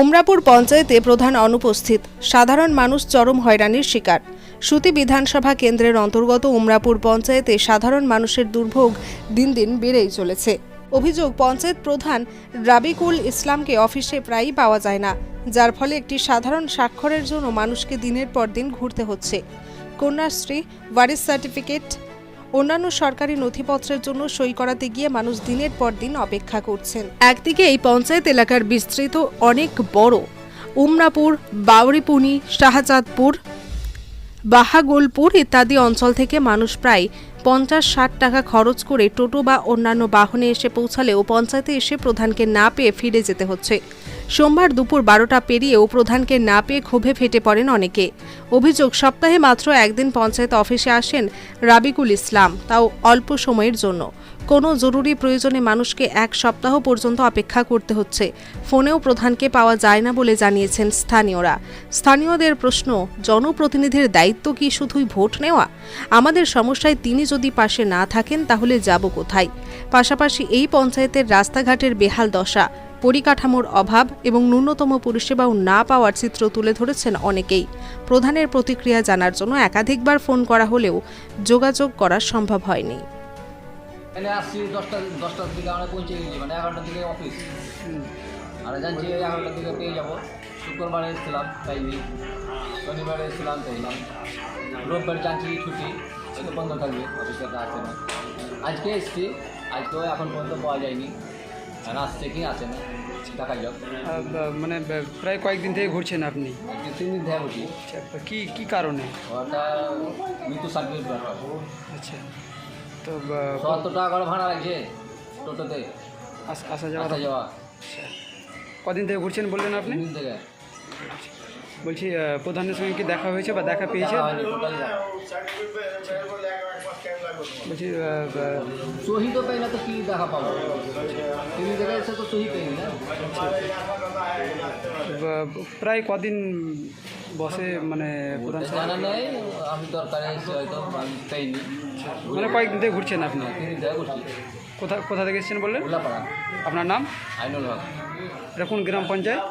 উমরাপুর পঞ্চায়েতে প্রধান অনুপস্থিত। সাধারণ মানুষ চরম হয়রানির শিকার। সুতি বিধানসভা কেন্দ্রের অন্তর্গত উমরাপুর পঞ্চায়েতে সাধারণ মানুষের দুর্ভোগ দিন দিন বেড়েই চলেছে। অভিযোগ, পঞ্চায়েত প্রধান রাবিকুল ইসলামকে অফিসে প্রায়ই পাওয়া যায় না, যার ফলে একটি সাধারণ স্বাক্ষরের জন্য মানুষকে দিনের পর দিন ঘুরতে হচ্ছে। কন্যাশ্রী ওয়ারিস সার্টিফিকেট অন্যান্য সরকারি নথিপত্রের জন্য সই করাতে গিয়ে মানুষ দিনের পর দিন অপেক্ষা করছেন। একদিকে এই পঞ্চায়েত এলাকার বিস্তৃত অনেক বড় উমরাপুর, বাউরিপুনি, শাহজাদপুর, বাহাগোলপুর ইত্যাদি অঞ্চল থেকে মানুষ প্রায় পঞ্চাশ ষাট টাকা খরচ করে টোটো বা অন্যান্য বাহনে এসে পৌঁছালেও পঞ্চায়েতে এসে প্রধানকে না পেয়ে ফিরে যেতে হচ্ছে। সোমবার দুপুর বারোটা পেরিয়েও প্রধানকে না পেয়ে ক্ষোভে ফেটে পড়েন অনেকে। অভিযোগ, সপ্তাহে মাত্র একদিন পঞ্চায়েত অফিসে আসেন রাবিকুল ইসলাম, তাও অল্প সময়ের জন্য। কোনো জরুরি প্রয়োজনে মানুষকে এক সপ্তাহ পর্যন্ত অপেক্ষা করতে হচ্ছে। ফোনেও প্রধানকে পাওয়া যায় না বলে জানিয়েছেন স্থানীয়রা। স্থানীয়দের প্রশ্ন, জনপ্রতিনিধির দায়িত্ব কি শুধুই ভোট নেওয়া? আমাদের সমস্যায় তিনি যদি পাশে না থাকেন তাহলে যাব কোথায়? পাশাপাশি এই পঞ্চায়েতের রাস্তাঘাটের বেহাল দশা পরিকাঠামোর অভাব এবং ন্যূনতম পরিষেবাও না পাওয়ার চিত্র তুলে ধরেছেন অনেকেই। প্রধানের প্রতিক্রিয়া জানার জন্য একাধিকবার ফোন করা হলেও যোগাযোগ করা সম্ভব হয়নি। মানে আজকে এসছি, আজকেও এখন পর্যন্ত পাওয়া যায়নি। আর আসছে কি, আসে না। মানে প্রায় কয়েকদিন থেকে ঘুরছেন আপনি? তিন দিন থেকে কি কি কারণে? মৃত্যু আচ্ছা তো সত্তর টাকা করে ভাড়া লাগছে টোটোতে। আস- যাওয়া আসা যাওয়া। আচ্ছা কদিন থেকে ঘুরছেন বললেন আপনি? থেকে। বলছি প্রধানের সঙ্গে কি দেখা হয়েছে বা দেখা পেয়েছেন দেখা হয়নি, টোটালি না। বলছি আহ, সহি তো পাই না তো কি দেখা পাবো তিন জায়গায় এসে তো সহি পাইনি না প্রায় কদিন বসে মানে প্রধান? জানা নেই আমি দরকারে এসে হয়তো পাইনি মানে কয়েকদিন থেকে ঘুরছেন আপনি কোথা কোথা থেকে এসেছেন বললেন আপনার নাম আইনুল হক এটা কোন গ্রাম পঞ্চায়েত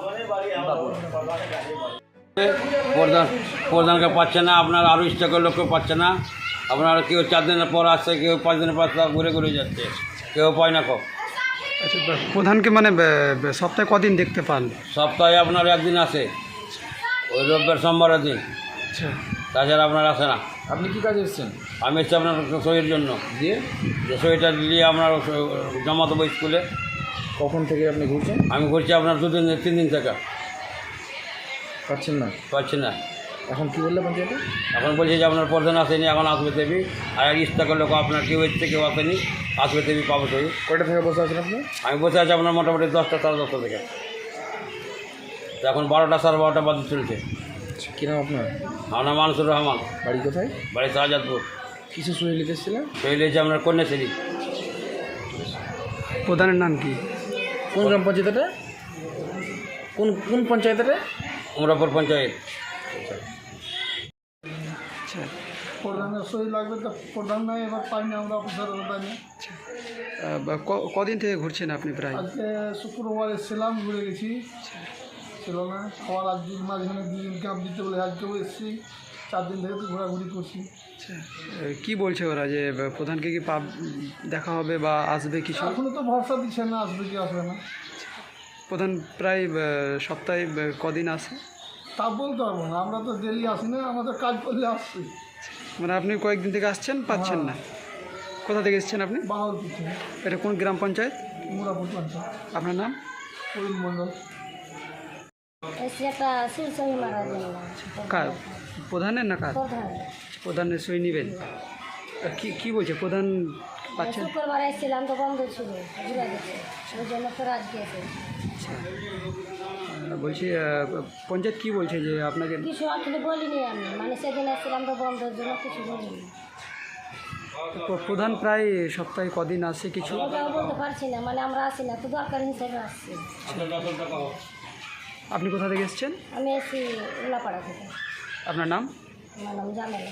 প্রধান প্রধানকে পাচ্ছে না আপনার আরও ইচ্ছা লোককে পাচ্ছে না আপনার কেউ চার দিনের পর আসছে কেউ পাঁচ দিনের পর ঘুরে ঘুরে যাচ্ছে। কেউ পায় না কো। আচ্ছা প্রধানকে মানে সপ্তাহে কদিন দেখতে পান? সপ্তাহে আপনার একদিন আসে। ওই রোববার সোমবারের দিন। আচ্ছা। তাছাড়া আপনার আসে না। আপনি কি কাজ এসেছেন? আমি এসছি আপনার সইয়ের জন্য। দিয়ে? যে সইটা দিয়ে আপনার জমা দেবো স্কুলে। কখন থেকে আপনি ঘুরছেন? আমি ঘুরছি আপনার দুদিন তিন দিন থেকে। পাচ্ছেন না? পাচ্ছি না। এখন কি বললে পঞ্চায়েতে? এখন বলছি যে আপনার প্রধান আসেনি এখন আসবে দেবী। আর এক ইচ্ছা করলে আপনার কেউ এসছে কেউ আসেনি আসবে দেবী পাবো সই কয়টা থেকে বসে আছেন আপনি? আমি বসে আছি আপনার মোটামুটি দশটা সাড়ে দশটা থেকে। তো এখন বারোটা সাড়ে বারোটা বাজে চলছে। কি নাম আপনার? আমার মানুষুর রহমান। বাড়ি কোথায়? বাড়ি শাহজাদপুর কিছু সহি লিখেছিলেন শহীদ হয়েছে আপনার কন্যাশ্রী। প্রধানের নাম কি? কোন গ্রাম পঞ্চায়েত এটা কোন কোন পঞ্চায়েত এটা উমরাপুর পঞ্চায়েত। আচ্ছা। প্রধানের সই লাগবে তো প্রধান নাই এবার পাই না আমরা অফিসার পাই না ক- কদিন থেকে ঘুরছেন আপনি প্রায়? আজকে শুক্রবার এসেছিলাম ঘুরে গেছি। ছিল না আমার আজ দিন মাঝখানে দুদিন ক্যাম্প দিতে বলে আজকেও এসেছি। চার দিন থেকে তো ঘোরাঘুরি করছি। আচ্ছা। কি বলছে ওরা যে প্রধানকে কি পাব দেখা হবে বা আসবে কিছু? এখনও তো ভরসা দিচ্ছে না আসবে কি আসবে না। প্রধান প্রায় সপ্তাহে কদিন আসে তা বলতে পারব না আমরা তো ডেলি আসি না আমাদের কাজ করলে আসছি। মানে আপনি কয়েকদিন থেকে আসছেন পাচ্ছেন না। কোথা থেকে এসেছেন আপনি? কিছু এটা কোন গ্রাম পঞ্চায়েত? মুরাপুর পঞ্চায়েত। আপনার নাম? অরুণ মণ্ডল। কার? প্রধানের না কার? প্রধান। প্রধানের সই নেবেন। কি কি বলছে? প্রধান পাচ্ছেন? শুক্রবার এসেছিলাম তো বন্ধ ছিল ঘুরে গেছে। ওই জন্য আজকে এসে আহ, বলছি পঞ্চায়েত কি বলছে যে আপনাকে কিছু আসলে বলিনি আমি। মানে সেদিন এসেছিলাম তো বন্ধের জন্য কিছু বলিনি। প্রধান প্রায় সপ্তাহে কদিন আসে কিছু? ওটাও বলতে পারছি না মানে আমরা আসি না তো দরকার হিসেবে আসছি আপনি কোথা থেকে এসেছেন? আমি এসি উল্লাপাড়া থেকে। আপনার নাম? আমার নাম জামেলা।